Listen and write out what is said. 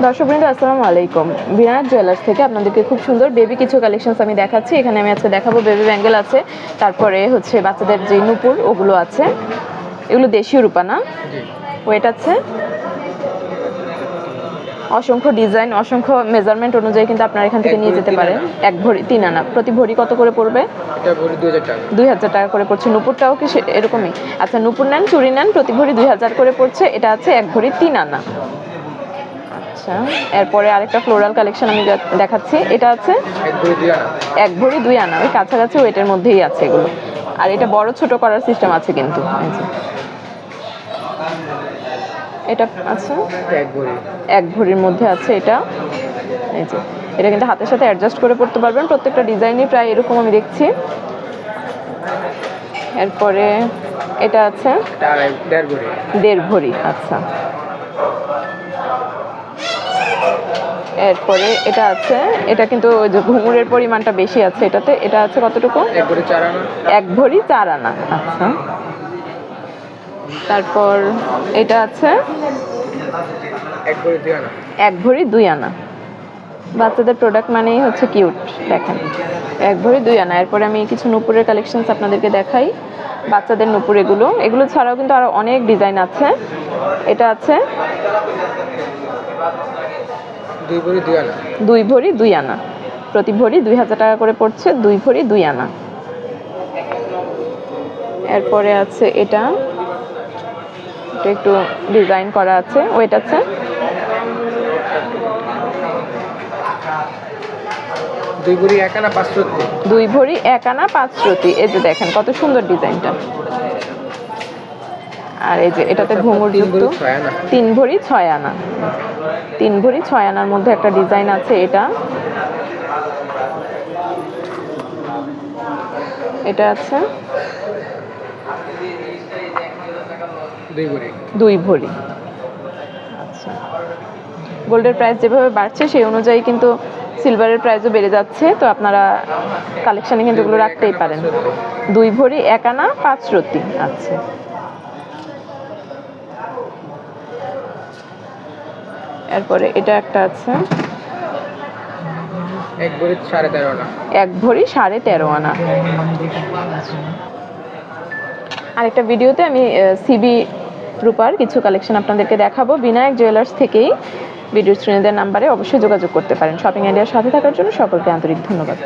দর্শকবৃন্দ আসসালামু আলাইকুম। বিনায়ক জুয়েলার্স থেকে আপনাদেরকে খুব সুন্দর বেবি কিছু কালেকশনস আমি দেখাচ্ছি। এখানে আমি আজকে দেখাবো বেবি ব্যাঙ্গেল আছে তারপরে হচ্ছে বাচ্চাদের যে নুপুর ওগুলো আছে। এগুলো দেশীয় রূপা না? ওয়েট আছে। অসংখ্য ডিজাইন অসংখ্য মেজারমেন্ট অনুযায়ী কিন্তু আপনারা এখান থেকে নিয়ে যেতে পারেন। এক ভরি তিন আনা। প্রতি ভরি কত করে পড়বে? দুই হাজার টাকা। করে পড়ছে। নুপুরটাও কি এরকমই? আচ্ছা নুপুর নেন চুরি নেন প্রতি ভরি দুই হাজার করে পড়ছে। এটা আছে এক ভরি তিন আনা। আচ্ছা এরপরে আরেকটা ফ্লোরাল কালেকশন আমি দেখাচ্ছি। এটা আছে? এক ভরি দুই আনা। ওই কাছাকাছি ওয়েটের মধ্যেই আছে এগুলো। আর এটা বড় ছোট করার সিস্টেম আছে কিন্তু এটা আছে? এক ভরি। এক ভরির মধ্যে আছে এটা। এই যে এটা কিন্তু হাতের সাথে অ্যাডজাস্ট করে পড়তে পারবেন। প্রত্যেকটা ডিজাইনই প্রায় এরকম আমি দেখছি। এরপরে এটা আছে? দেড় ভরি আচ্ছা। এরপরে এটা আছে এটা কিন্তু ওই যে ঘুঙুরের পরিমাণটা বেশি আছে এটাতে এটা আছে কতটুকু? এক ভরি চার আনা। আচ্ছা। তারপর এটা আছে? এক ভরি দুই আনা। এক ভরি দুই আনা। বাচ্চাদের প্রোডাক্ট মানেই হচ্ছে কিউট দেখেন। এক ভরি দুই আনা। এরপরে আমি কিছু নুপুরের কালেকশনস আপনাদেরকে দেখাই। বাচ্চাদের নুপুর এগুলো। এগুলো ছাড়াও কিন্তু আরও অনেক ডিজাইন আছে। এটা আছে? দুই ভরি দুই আনা। দুই ভরি দুই আনা। প্রতি ভরি দুই হাজার টাকা করে পড়ছে দুই ভরি দুই আনা। এরপরে আছে এটা। এটা একটু ডিজাইন করা আছে ওয়েট আছে। দুই ভরি এক আনা পাঁচ সত্যি দুই ভরি এক আনা পাঁচ এই যে দেখেন কত সুন্দর ডিজাইনটা আর এই যে এটাতে ঘুঙুর তিন যুক্ত। তিন ভরি ছয় আনা। তিন ভরি ছয় আনার মধ্যে একটা ডিজাইন আছে এটা। এটা আছে। দুই ভরি। আচ্ছা। গোল্ডের প্রাইস যেভাবে বাড়ছে সেই অনুযায়ী কিন্তু সিলভারের প্রাইসও বেড়ে যাচ্ছে। তো আপনারা কালেকশনে কিন্তু এগুলো রাখতেই পারেন। দুই ভরি এক আনা পাঁচ রতি। আচ্ছা। এরপরে এটা একটা আছে। এক ভরি সাড়ে তেরো আনা। এক ভরি সাড়ে তেরো আনা। আরেকটা ভিডিওতে আমি সিবি রূপার কিছু কালেকশন আপনাদেরকে দেখাবো। বিনায়ক জুয়েলার্স থেকেই ভিডিও শ্রেণীদের নাম্বারে অবশ্যই যোগাযোগ করতে পারেন। শপিং আইডিয়ার সাথে থাকার জন্য সকলকে আন্তরিক ধন্যবাদ।